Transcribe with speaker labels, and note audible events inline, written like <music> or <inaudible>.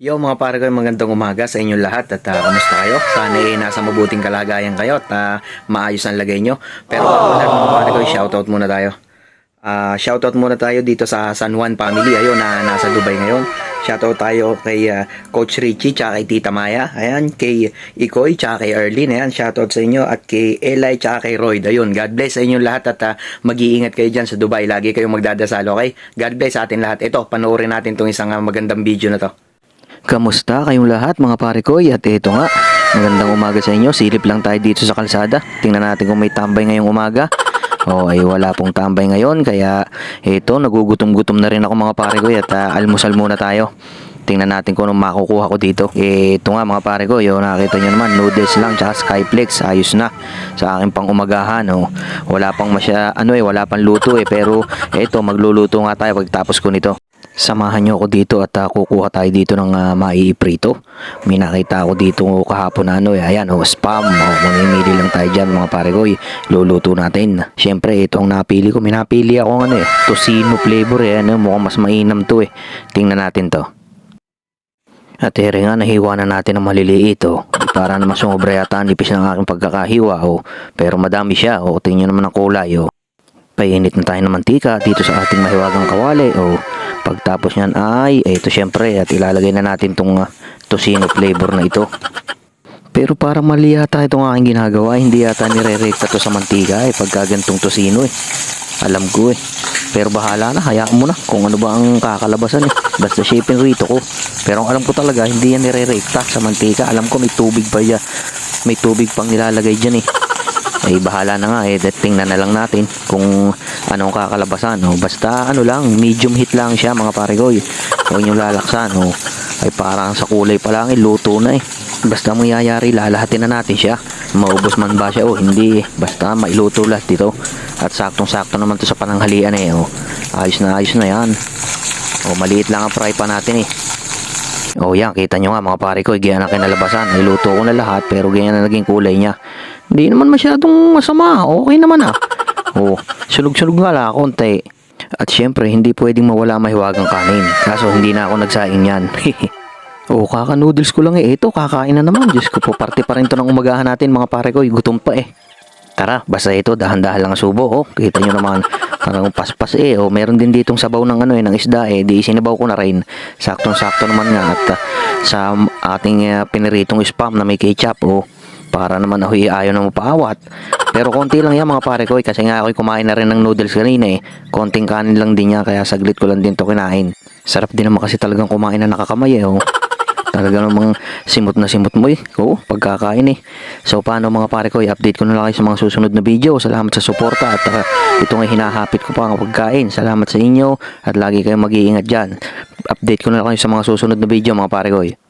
Speaker 1: Yo mga pare ko, magandang umaga sa inyong lahat at ah, kamusta kayo? Sana eh nasa mabuting kalagayan kayo at ah, maayos ang lagay nyo. Pero bago lahat mga pare ko, shoutout muna tayo. Ah, shoutout muna tayo dito sa San Juan family, ayun na nasa Dubai ngayon. Shoutout tayo kay ah, Coach Richie tsaka kay Tita Maya. Ayan, kay Ikoy tsaka kay Erlin. Ayan, shoutout sa inyo at kay Eli tsaka kay Royd. Ayun, God bless sa inyong lahat at ah, mag-iingat kayo dyan sa Dubai. Lagi kayong magdadasal, okay? God bless sa atin lahat. Ito, panoorin natin tong isang ah, magandang video na to. Kamusta kayong lahat mga pare ko? At ito nga, magandang umaga sa inyo. Silip lang tayo dito sa kalsada. Tingnan natin kung may tambay ngayong umaga. O ay wala pong tambay ngayon kaya ito nagugutom-gutom na rin ako mga pare ko at ah, almusal muna tayo. Tingnan natin kung anong makukuha ko dito. Ito nga mga pare ko, yung nakita nyo naman, noodles lang, tsaka skyflex, ayos na sa aking pang umagahan. Oh. Wala pang masya, ano eh, wala pang luto eh, pero ito, magluluto nga tayo pagtapos ko nito. Samahan nyo ako dito at ah, kukuha tayo dito ng uh, maiiprito. May nakita ako dito kahapon na ano eh. Ayan, oh, spam. Oh, mamimili lang tayo dyan mga pare ko. eh. Luluto natin. Siyempre, ito ang napili ko. May napili ako ano eh. Tosino flavor eh. Ano, mukhang mas mainam to eh. Tingnan natin to. At ere nga, nahiwa na natin ng maliliit oh. Para naman sumobra yata ang nipis ng aking pagkakahiwa oh. Pero madami siya oh. Tingnan naman ang kulay oh. Painit na tayo ng mantika dito sa ating mahiwagang kawali oh. Pagtapos niyan ay, ito syempre at ilalagay na natin tong uh, tosino flavor na ito. Pero parang mali yata itong aking ginagawa. Hindi yata nire-rekta to sa mantika eh. Pagka tosino eh. Alam ko eh. Pero bahala na. Hayaan mo na kung ano ba ang kakalabasan eh. Basta shaping rito ko. Pero alam ko talaga, hindi yan nire-rekta sa mantika. Alam ko may tubig pa dyan. May tubig pang nilalagay dyan eh. Eh, bahala na nga eh. Tingnan na lang natin kung anong kakalabasan. Oh. Basta ano lang, medium heat lang siya mga paregoy. Huwag nyo lalaksan. Oh. Ay parang sa kulay pa lang, eh, luto na eh. Basta mo yayari, lalahatin na natin siya. Maubos man ba siya o hindi. Basta mailuto lahat dito. At saktong-sakto naman to sa pananghalian eh. Oh. Ayos na ayos na yan. O maliit lang ang fry pa natin eh. O yan, kita nyo nga mga pare ko, ganyan ang kinalabasan. Niluto ko na lahat pero ganyan na naging kulay niya. Hindi naman masyadong masama. Okay naman ah. <laughs> O, sunog-sunog nga lang konti. At syempre, hindi pwedeng mawala mahiwagang kanin. Kaso hindi na ako nagsaing yan. <laughs> O, kaka-noodles ko lang eh. Ito, kakain na naman. Diyos ko po, parte pa rin to ng umagahan natin mga pare ko. Gutom pa eh. Tara, basta ito, dahan-dahan lang ang subo. Oh, kita nyo naman, parang paspas eh. Oh, meron din ditong sabaw ng ano eh, ng isda eh. Di isinibaw ko na rin. Saktong-sakto naman nga at ah, sa ating ah, piniritong spam na may ketchup. Oh, para naman ako ayaw na mapaawat. Pero konti lang yan mga pare ko eh, kasi nga ako kumain na rin ng noodles kanina eh. Konting kanin lang din niya kaya saglit ko lang din to kinain. Sarap din naman kasi talagang kumain na nakakamay eh. Oh. Talaga namang simot na simot mo eh. Oo, pagkakain eh. So paano mga pare ko, i-update ko na lang kayo sa mga susunod na video. Salamat sa suporta at uh, ito nga hinahapit ko pa ang pagkain. Salamat sa inyo at lagi kayong mag-iingat dyan. Update ko na lang kayo sa mga susunod na video mga pare ko. eh.